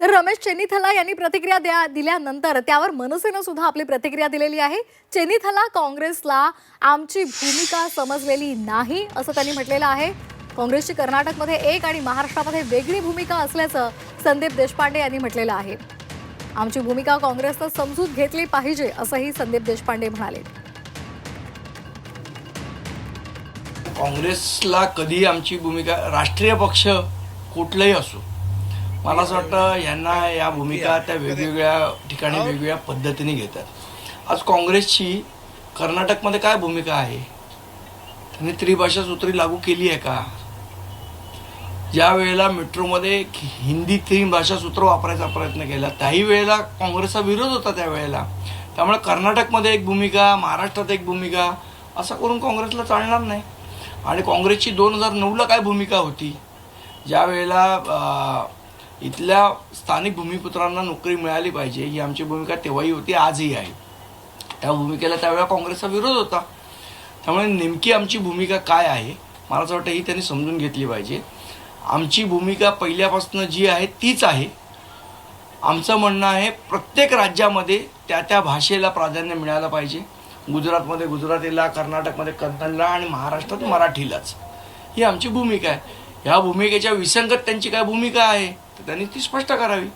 तर रमेश चेनिथला यांनी प्रतिक्रिया द्या दिल्यानंतर त्यावर मनसेनं सुद्धा आपली प्रतिक्रिया दिलेली आहे. चेनिथला काँग्रेसला आमची भूमिका समजलेली नाही असं त्यांनी म्हटलेलं आहे. काँग्रेसची कर्नाटकमध्ये एक आणि महाराष्ट्रामध्ये वेगळी भूमिका असल्याचं संदीप देशपांडे यांनी म्हटलेलं आहे. आमची भूमिका काँग्रेसनं समजूत घेतली पाहिजे असंही संदीप देशपांडे म्हणाले. काँग्रेसला कधी आमची भूमिका राष्ट्रीय पक्ष कुठलाही असो मला असं वाटतं यांना या भूमिका त्या वेगवेगळ्या ठिकाणी वेगवेगळ्या पद्धतीने घेतात. आज काँग्रेसची कर्नाटकमध्ये काय भूमिका आहे? त्यांनी त्रिभाषा सूत्री लागू केली आहे का? ज्या वेळेला मेट्रोमध्ये हिंदी तीन भाषा सूत्र वापरायचा प्रयत्न केला त्याही वेळेला काँग्रेसचा विरोध होता त्या वेळेला त्यामुळे कर्नाटकमध्ये एक भूमिका महाराष्ट्रात एक भूमिका असं करून काँग्रेसला चालणार नाही. आणि काँग्रेसची दोन हजार नऊला काय भूमिका होती? ज्या वेळेला इथल्या स्थानिक भूमिपुत्रांना नोकरी मिळाली पाहिजे ही आमची भूमिका तेव्हाही होती आजही आहे. त्या भूमिकेला त्यावेळेला काँग्रेसचा विरोध होता. त्यामुळे नेमकी आमची भूमिका काय आहे मला असं वाटतं ही त्यांनी समजून घेतली पाहिजे. आमची भूमिका पहिल्यापासून जी आहे तीच आहे. आमचं म्हणणं आहे प्रत्येक राज्यामध्ये त्या त्या भाषेला प्राधान्य मिळालं पाहिजे. गुजरातमध्ये गुजरातीला कर्नाटकमध्ये कन्नडला आणि महाराष्ट्रात मराठीलाच. ही आमची भूमिका आहे. ह्या भूमिकेच्या विसंगत त्यांची काय भूमिका आहे? त्यांनी ती स्पष्ट करावी.